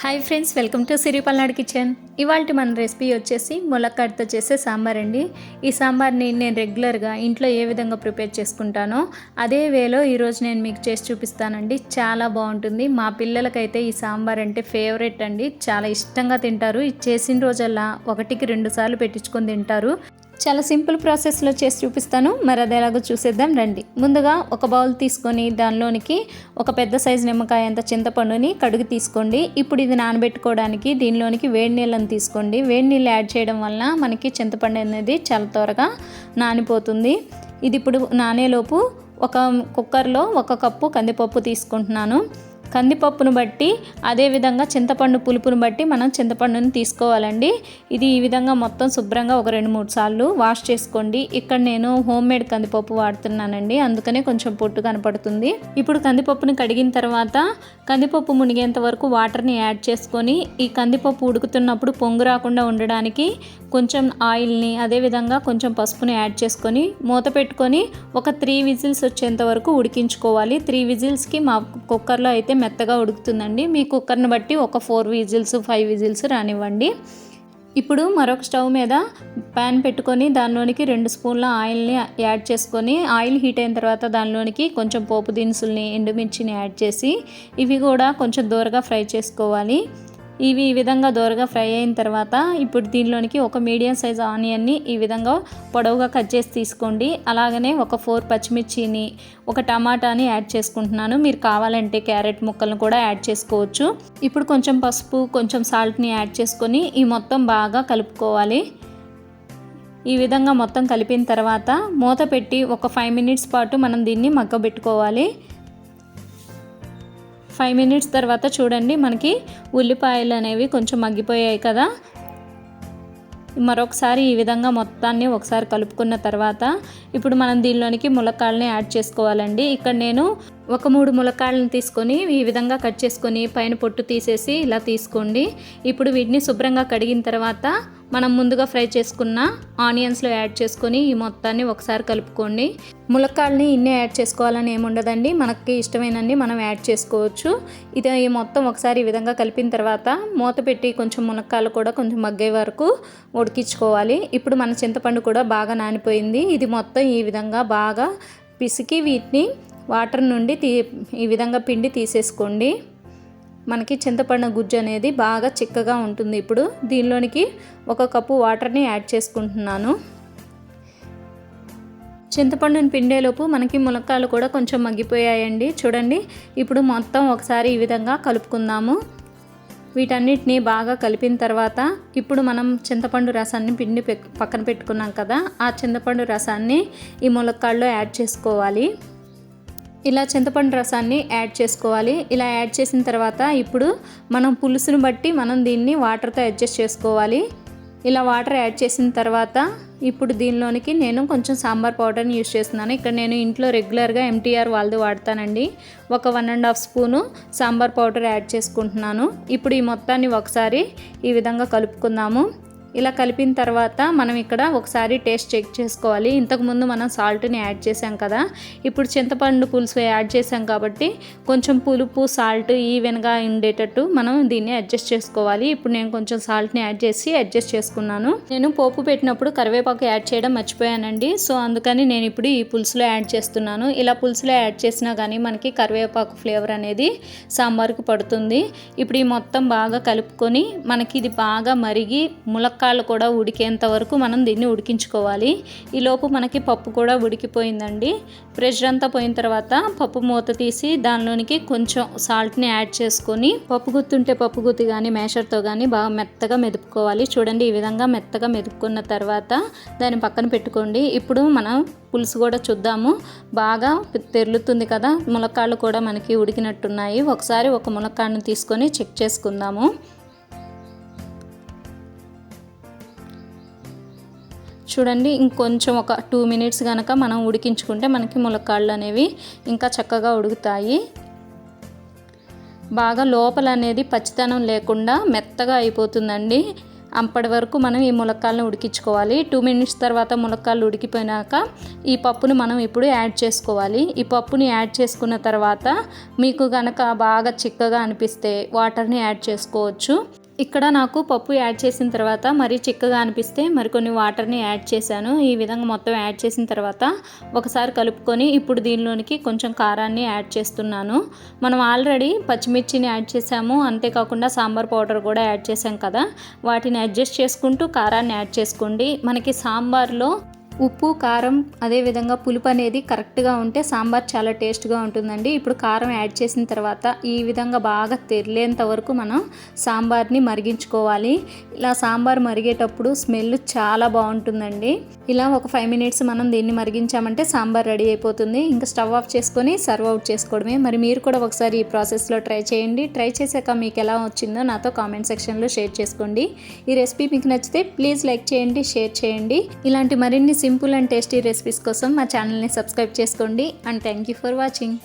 Hi friends welcome to Siripalnadu kitchen ఇవాళ మన recipe వచ్చేసి ములక్కాడతో చేసే సాంబార్ అండి. ఈ సాంబార్ని నేను రెగ్యులర్గా ఇంట్లో ఏ విధంగా ప్రిపేర్ చేసుకుంటానో అదే వేలో ఈరోజు నేను మీకు చేసి చూపిస్తానండి. చాలా బాగుంటుంది. మా పిల్లలకైతే ఈ సాంబార్ అంటే ఫేవరెట్ అండి. చాలా ఇష్టంగా తింటారు. ఇది చేసిన రోజల్లా ఒకటికి రెండు సార్లు పెట్టించుకొని తింటారు. చాలా సింపుల్ ప్రాసెస్లో చేసి చూపిస్తాను. మరి అది ఎలాగో చూసేద్దాం రండి. ముందుగా ఒక బౌల్ తీసుకొని దానిలోనికి ఒక పెద్ద సైజు నిమ్మకాయ అంత చింతపండుని కడుగు తీసుకోండి. ఇప్పుడు ఇది నానబెట్టుకోవడానికి దీనిలోనికి వేడి నీళ్ళని తీసుకోండి. వేడి నీళ్ళు యాడ్ చేయడం వలన మనకి చింతపండు అనేది చాలా త్వరగా నానిపోతుంది. ఇది ఇప్పుడు నానేలోపు ఒక కుక్కర్లో ఒక కప్పు కందిపప్పు తీసుకుంటున్నాను. కందిపప్పును బట్టి అదేవిధంగా చింతపండు పులుపును బట్టి మనం చింతపండుని తీసుకోవాలండి. ఇది ఈ విధంగా మొత్తం శుభ్రంగా ఒక రెండు మూడు సార్లు వాష్ చేసుకోండి. ఇక్కడ నేను హోమ్ మేడ్ కందిపప్పు వాడుతున్నానండి. అందుకనే కొంచెం పొట్టు కనపడుతుంది. ఇప్పుడు కందిపప్పుని కడిగిన తర్వాత కందిపప్పు మునిగేంత వరకు వాటర్ని యాడ్ చేసుకొని ఈ కందిపప్పు ఉడుకుతున్నప్పుడు పొంగు రాకుండా ఉండడానికి కొంచెం ఆయిల్ని అదేవిధంగా కొంచెం పసుపుని యాడ్ చేసుకొని మూత పెట్టుకొని ఒక త్రీ విజిల్స్ వచ్చేంత వరకు ఉడికించుకోవాలి. త్రీ విజిల్స్కి మా కుక్కర్లో అయితే మెత్తగా ఉడుకుతుందండి. మీ కుక్కర్ని బట్టి ఒక ఫోర్ విజిల్స్ ఫైవ్ విజిల్స్ రానివ్వండి. ఇప్పుడు మరొక స్టవ్ మీద ప్యాన్ పెట్టుకొని దానిలోనికి రెండు స్పూన్ల ఆయిల్ని యాడ్ చేసుకొని ఆయిల్ హీట్ అయిన తర్వాత దానిలోనికి కొంచెం పోపు దినుసుల్ని ఎండుమిర్చిని యాడ్ చేసి ఇవి కూడా కొంచెం దూరగా ఫ్రై చేసుకోవాలి. ఇవి ఈ విధంగా దోరగా ఫ్రై అయిన తర్వాత ఇప్పుడు దీనిలోనికి ఒక మీడియం సైజ్ ఆనియన్ని ఈ విధంగా పొడవుగా కట్ చేసి తీసుకోండి. అలాగనే ఒక ఫోర్ పచ్చిమిర్చిని ఒక టమాటాని యాడ్ చేసుకుంటున్నాను. మీరు కావాలంటే క్యారెట్ ముక్కలను కూడా యాడ్ చేసుకోవచ్చు. ఇప్పుడు కొంచెం పసుపు కొంచెం సాల్ట్ని యాడ్ చేసుకొని ఈ మొత్తం బాగా కలుపుకోవాలి. ఈ విధంగా మొత్తం కలిపిన తర్వాత మూత పెట్టి ఒక ఫైవ్ మినిట్స్ పాటు మనం దీన్ని మగ్గబెట్టుకోవాలి. ఫైవ్ మినిట్స్ తర్వాత చూడండి మనకి ఉల్లిపాయలు అనేవి కొంచెం మగ్గిపోయాయి కదా. మరొకసారి ఈ విధంగా మొత్తాన్ని ఒకసారి కలుపుకున్న తర్వాత ఇప్పుడు మనం దీనిలోనికి ములక్కాళ్ళని యాడ్ చేసుకోవాలండి. ఇక్కడ నేను ఒక మూడు ములక్కాళ్ళని తీసుకొని ఈ విధంగా కట్ చేసుకొని పైన పొట్టు తీసేసి ఇలా తీసుకోండి. ఇప్పుడు వీటిని శుభ్రంగా కడిగిన తర్వాత మనం ముందుగా ఫ్రై చేసుకున్న ఆనియన్స్లో యాడ్ చేసుకొని ఈ మొత్తాన్ని ఒకసారి కలుపుకోండి. ములక్కాళ్ళని ఇన్నే యాడ్ చేసుకోవాలని ఏముండదండి మనకి ఇష్టమైనన్ని మనం యాడ్ చేసుకోవచ్చు. ఇది ఈ మొత్తం ఒకసారి ఈ విధంగా కలిపిన తర్వాత మూత పెట్టి కొంచెం ములక్కాయలు కూడా కొంచెం మగ్గే వరకు ఉడికించుకోవాలి. ఇప్పుడు మన చింతపండు కూడా బాగా నానిపోయింది. ఇది మొత్తం ఈ విధంగా బాగా పిసికి వీటిని వాటర్ నుండి తీ ఈ విధంగా పిండి తీసేసుకోండి. మనకి చింతపండు గుజ్జు అనేది బాగా చిక్కగా ఉంటుంది. ఇప్పుడు దీనిలోనికి ఒక కప్పు వాటర్ని యాడ్ చేసుకుంటున్నాను. చింతపండుని పిండేలోపు మనకి ములక్కాయలు కూడా కొంచెం మగ్గిపోయాయండి. చూడండి ఇప్పుడు మొత్తం ఒకసారి ఈ విధంగా కలుపుకుందాము. వీటన్నిటిని బాగా కలిపిన తర్వాత ఇప్పుడు మనం చింతపండు రసాన్ని పిండి పక్కన పెట్టుకున్నాం కదా ఆ చింతపండు రసాన్ని ఈ ములక్కాడలో యాడ్ చేసుకోవాలి. ఇలా చింతపండు రసాన్ని యాడ్ చేసుకోవాలి. ఇలా యాడ్ చేసిన తర్వాత ఇప్పుడు మనం పులుసును బట్టి మనం దీన్ని వాటర్తో అడ్జస్ట్ చేసుకోవాలి. ఇలా వాటర్ యాడ్ చేసిన తర్వాత ఇప్పుడు దీనిలోనికి నేను కొంచెం సాంబార్ పౌడర్ని యూస్ చేస్తున్నాను. ఇక్కడ నేను ఇంట్లో రెగ్యులర్గా ఎంటీఆర్ వాళ్ళది వాడతానండి. ఒక one and half spoon sambar powder add చేసుకుంటున్నాను. ఇప్పుడు ఈ మొత్తాన్ని ఒకసారి ఈ విధంగా కలుపుకుందాము. ఇలా కలిపిన తర్వాత మనం ఇక్కడ ఒకసారి టేస్ట్ చెక్ చేసుకోవాలి. ఇంతకుముందు మనం సాల్ట్ని యాడ్ చేసాం కదా. ఇప్పుడు చింతపండు పులుసు యాడ్ చేసాం కాబట్టి కొంచెం పులుపు సాల్ట్ ఈవెన్గా ఉండేటట్టు మనం దీన్ని అడ్జస్ట్ చేసుకోవాలి. ఇప్పుడు నేను కొంచెం సాల్ట్ని యాడ్ చేసి అడ్జస్ట్ చేసుకున్నాను. నేను పోపు పెట్టినప్పుడు కరివేపాకు యాడ్ చేయడం మర్చిపోయానండి. సో అందుకని నేను ఇప్పుడు ఈ పులుసులో యాడ్ చేస్తున్నాను. ఇలా పులుసులో యాడ్ చేసినా కానీ మనకి కరివేపాకు ఫ్లేవర్ అనేది సాంబార్కి పడుతుంది. ఇప్పుడు ఈ మొత్తం బాగా కలుపుకొని మనకి ఇది బాగా మరిగి ములక్క ములక్కాళ్ళు కూడా ఉడికేంత వరకు మనం దీన్ని ఉడికించుకోవాలి. ఈలోపు మనకి పప్పు కూడా ఉడికిపోయిందండి. ప్రెషర్ అంతా పోయిన తర్వాత పప్పు మూత తీసి దానిలోనికి కొంచెం సాల్ట్ని యాడ్ చేసుకొని పప్పు గుత్తుంటే పప్పు గుత్తి కానీ మేషర్తో కానీ బాగా మెత్తగా మెదుపుకోవాలి. చూడండి ఈ విధంగా మెత్తగా మెదుపుకున్న తర్వాత దాన్ని పక్కన పెట్టుకోండి. ఇప్పుడు మనం పులుసు కూడా చూద్దాము. బాగా తెరులుతుంది కదా. ములక్కాళ్ళు కూడా మనకి ఉడికినట్టున్నాయి. ఒకసారి ఒక ములక్కాడను తీసుకొని చెక్ చేసుకుందాము. చూడండి ఇంకొంచెం ఒక టూ మినిట్స్ కనుక మనం ఉడికించుకుంటే మనకి ములక్కాళ్ళు అనేవి ఇంకా చక్కగా ఉడుకుతాయి. బాగా లోపల అనేది పచ్చితనం లేకుండా మెత్తగా అయిపోతుందండి. అప్పటి వరకు మనం ఈ ములక్కాలను ఉడికించుకోవాలి. టూ మినిట్స్ తర్వాత ములక్కాలు ఉడికిపోయినాక ఈ పప్పును మనం ఇప్పుడు యాడ్ చేసుకోవాలి. ఈ పప్పుని యాడ్ చేసుకున్న తర్వాత మీకు కనుక బాగా చిక్కగా అనిపిస్తే వాటర్ని యాడ్ చేసుకోవచ్చు. ఇక్కడ నాకు పప్పు యాడ్ చేసిన తర్వాత మరీ చిక్కగా అనిపిస్తే మరికొన్ని వాటర్ని యాడ్ చేశాను. ఈ విధంగా మొత్తం యాడ్ చేసిన తర్వాత ఒకసారి కలుపుకొని ఇప్పుడు దీనిలోనికి కొంచెం కారాన్ని యాడ్ చేస్తున్నాను. మనం ఆల్రెడీ పచ్చిమిర్చిని యాడ్ చేసాము. అంతేకాకుండా సాంబార్ పౌడర్ కూడా యాడ్ చేసాం కదా. వాటిని అడ్జస్ట్ చేసుకుంటూ కారాన్ని యాడ్ చేసుకోండి. మనకి సాంబార్లో ఉప్పు కారం అదేవిధంగా పులుపు అనేది కరెక్ట్గా ఉంటే సాంబార్ చాలా టేస్ట్గా ఉంటుందండి. ఇప్పుడు కారం యాడ్ చేసిన తర్వాత ఈ విధంగా బాగా తెరిలేంత వరకు మనం సాంబార్ని మరిగించుకోవాలి. ఇలా సాంబార్ మరిగేటప్పుడు స్మెల్ చాలా బాగుంటుందండి. ఇలా ఒక ఫైవ్ మినిట్స్ మనం దీన్ని మరిగించామంటే సాంబార్ రెడీ అయిపోతుంది. ఇంకా స్టవ్ ఆఫ్ చేసుకొని సర్వ్ అవుట్ చేసుకోవడమే. మరి మీరు కూడా ఒకసారి ఈ ప్రాసెస్లో ట్రై చేయండి. ట్రై చేశాక మీకు ఎలా వచ్చిందో నాతో కామెంట్ సెక్షన్లో షేర్ చేసుకోండి. ఈ రెసిపీ మీకు నచ్చితే ప్లీజ్ లైక్ చేయండి షేర్ చేయండి. ఇలాంటి మరిన్ని సింపుల్ అండ్ టేస్టీ రెసిపీస్ కోసం మా ఛానల్ని సబ్స్క్రైబ్ చేసుకోండి and thank you for watching.